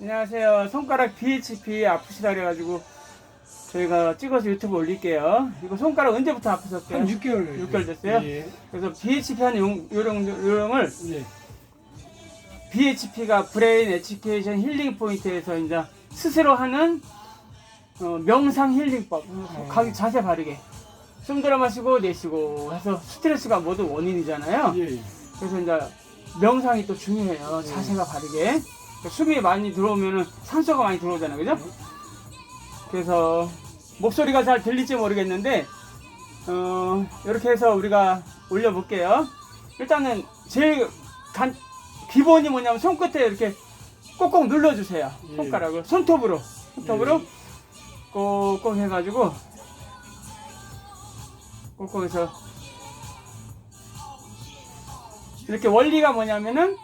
안녕하세요. 손가락 BHP 아프시다 그래가지고 저희가 찍어서 유튜브 올릴게요. 이거 손가락 언제부터 아프셨어요? 한 6개월. 6개월 됐어요? 예. 그래서 BHP 하는 용, 요령, 요령을 예. BHP가 브레인 에듀케이션 힐링 포인트에서 이제 스스로 하는 어, 명상 힐링법. 어. 가기 자세 바르게. 숨 들어 마시고 내쉬고 해서 스트레스가 모두 원인이잖아요. 예. 그래서 이제 명상이 또 중요해요. 네. 자세가 바르게. 그러니까 숨이 많이 들어오면은 산소가 많이 들어오잖아요. 그죠? 네. 그래서 목소리가 잘 들릴지 모르겠는데, 어, 이렇게 해서 우리가 올려볼게요. 일단은 제일 간, 기본이 뭐냐면 손끝에 이렇게 꼭꼭 눌러주세요. 예. 손가락을. 손톱으로. 손톱으로 예. 꼭꼭 해가지고, 꼭꼭 해서 이렇게 원리가 뭐냐면은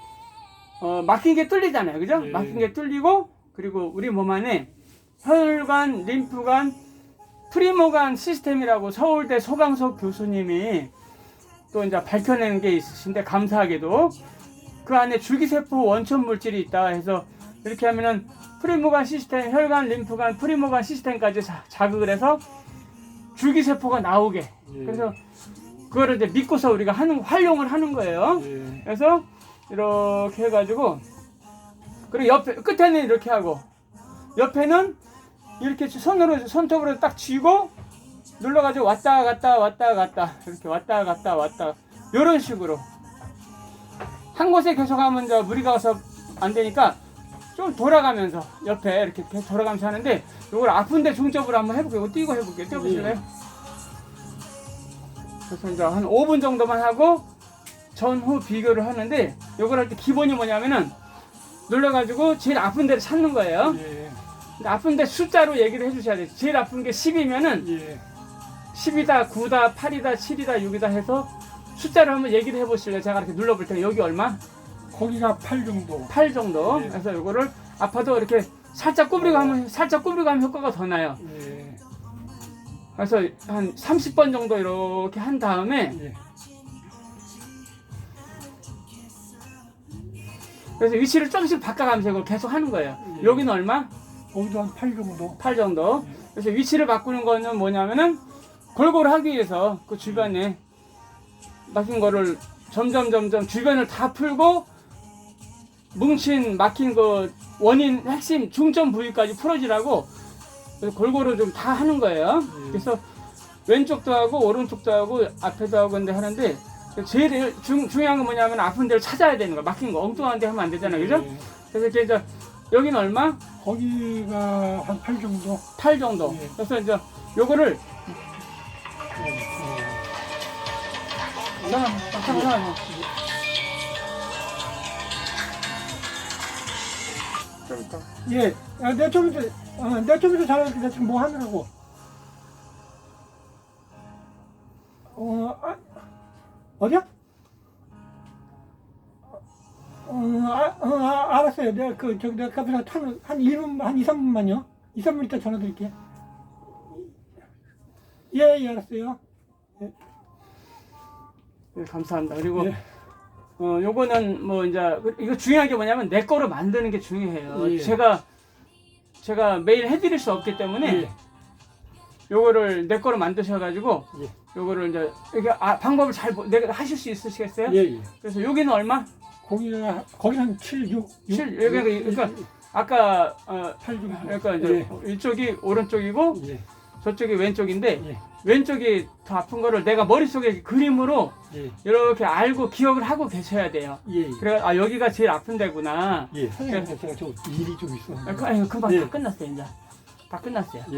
어, 막힌 게 뚫리잖아요. 그죠? 예. 막힌 게 뚫리고 그리고 우리 몸 안에 혈관, 림프관, 프리모관 시스템이라고 서울대 소강석 교수님이 또 이제 밝혀낸 게 있으신데 감사하게도 그 안에 줄기세포 원천 물질이 있다 해서 이렇게 하면은 프리모관 시스템, 혈관, 림프관, 프리모관 시스템까지 자, 자극을 해서 줄기세포가 나오게 예. 그래서 그거를 이제 믿고서 우리가 하는 활용을 하는 거예요. 예. 그래서 이렇게 해가지고 그리고 옆에 끝에는 이렇게 하고 옆에는 이렇게 손으로 손톱으로 딱 쥐고 눌러가지고 왔다 갔다 왔다 갔다 이렇게 왔다 갔다 왔다 이런 식으로 한 곳에 계속 하면 이제 무리가 가서 안 되니까 좀 돌아가면서 옆에 이렇게 계속 돌아가면서 하는데 이걸 아픈데 중점으로 한번 해볼게요. 뛰고 해볼게요. 뛰어보실래요? 그래서 이제 한 5분 정도만 하고 전후 비교를 하는데 이걸 할 때 기본이 뭐냐면은 눌러가지고 제일 아픈 데를 찾는 거예요. 예. 근데 아픈 데 숫자로 얘기를 해주셔야 돼요. 제일 아픈 게 10이면은 예. 10이다, 9다, 8이다, 7이다, 6이다 해서 숫자를 한번 얘기를 해보실래요? 제가 이렇게 눌러볼 테니 여기 얼마? 거기가 8 정도. 8 정도. 네. 그래서 이거를 아파도 이렇게 살짝 구부리고 하면 살짝 구부리고 하면 효과가 더 나요. 예. 그래서 한 30번 정도 이렇게 한 다음에 예. 그래서 위치를 조금씩 바꿔가면서 이걸 계속 하는 거예요. 예. 여기는 얼마? 거기도 한 8 정도. 8 정도. 그래서 위치를 바꾸는 거는 뭐냐면은 골고루 하기 위해서 그 주변에 막힌 거를 점점 점점 주변을 다 풀고 뭉친 막힌 그 원인 핵심 중점 부위까지 풀어지라고 골고루 좀 다 하는 거예요. 예. 그래서 왼쪽도 하고 오른쪽도 하고 앞에도 하고 근데 하는데 제일 중, 중요한 건 뭐냐면 아픈 데를 찾아야 되는 거 막힌 거 엉뚱한 데 하면 안 되잖아요. 그죠? 예. 그래서 이렇게 이제 여기는 얼마? 거기가 한 8 정도. 8 정도. 예. 그래서 이제 요거를 예. 잠깐만, 잠깐만. 좀 이따. 예. 아, 내가 좀 이따, 어, 내가 좀 이따 전화할게. 나 지금 뭐 하느라고. 어, 아, 어디야? 어, 아, 어, 아, 알았어요. 내가 그, 저기, 내가 카페에 한, 한 1분, 한 2, 3분만요. 2, 3분 있다 전화 드릴게요. 예, 예, 알았어요. 네, 감사합니다. 그리고 예. 어 요거는 뭐 이제 이거 중요한 게 뭐냐면 내 거로 만드는 게 중요해요. 예. 제가 제가 매일 해드릴 수 없기 때문에 예. 요거를 내 거로 만드셔가지고 예. 요거를 이제 이게 아, 방법을 잘 보- 내가 하실 수 있으시겠어요? 예, 예. 그래서 여기는 얼마? 거기가, 거기 한 7, 6. 칠, 여기, 그러니까 아까 어8 정도. 그러니까 이제 이쪽이 오른쪽이고 예. 저쪽이 왼쪽인데 예. 왼쪽이 더 아픈 거를 내가 머릿속에 그림으로 예. 이렇게 알고 기억을 하고 계셔야 돼요. 예. 그래 아 여기가 제일 아픈 데구나. 예. 선생님, 제가 저 일이 좀 있어. 아, 그- 아니, 금방 예. 다 끝났어요 이제. 다 끝났어요. 예,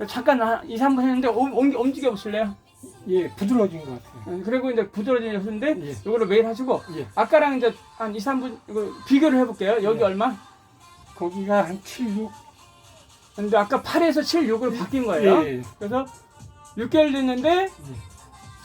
예. 잠깐 한 2, 3분 했는데 옮- 옮기, 움직여 보실래요? 예, 부드러워진 것 같아요. 음, 그리고 이제 부드러워지는데 예. 이거를 매일 하시고 예. 아까랑 이제 한 2, 3분 이거 비교를 해볼게요. 여기 예. 얼마? 거기가 한 7, 6. 근데 아까 8에서 7, 6으로 바뀐 거예요. 예, 그래서 6개월 됐는데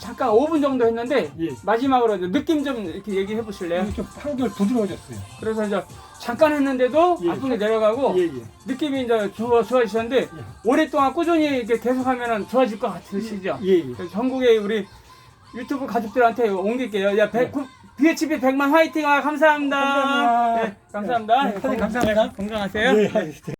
잠깐 5분 정도 했는데 예. 마지막으로 이제 느낌 좀 이렇게 얘기해 보실래요? 이게 좀 한결 부드러워졌어요. 그래서 이제 잠깐 했는데도 예. 아픈 게 내려가고 예, 예. 느낌이 이제 좋아, 좋아지셨는데 오랫동안 꾸준히 이렇게 계속 하면 좋아질 것 같으시죠? 예, 예. 그래서 전국의 우리 유튜브 가족들한테 옮길게요. 야, 배, 네. 구- BHP 100만 화이팅! 아, 감사합니다. 감사합니다. 네, 감사합니다. 네, 선생님 감사합니다. 네, 건강하세요. 네, 알겠습니다.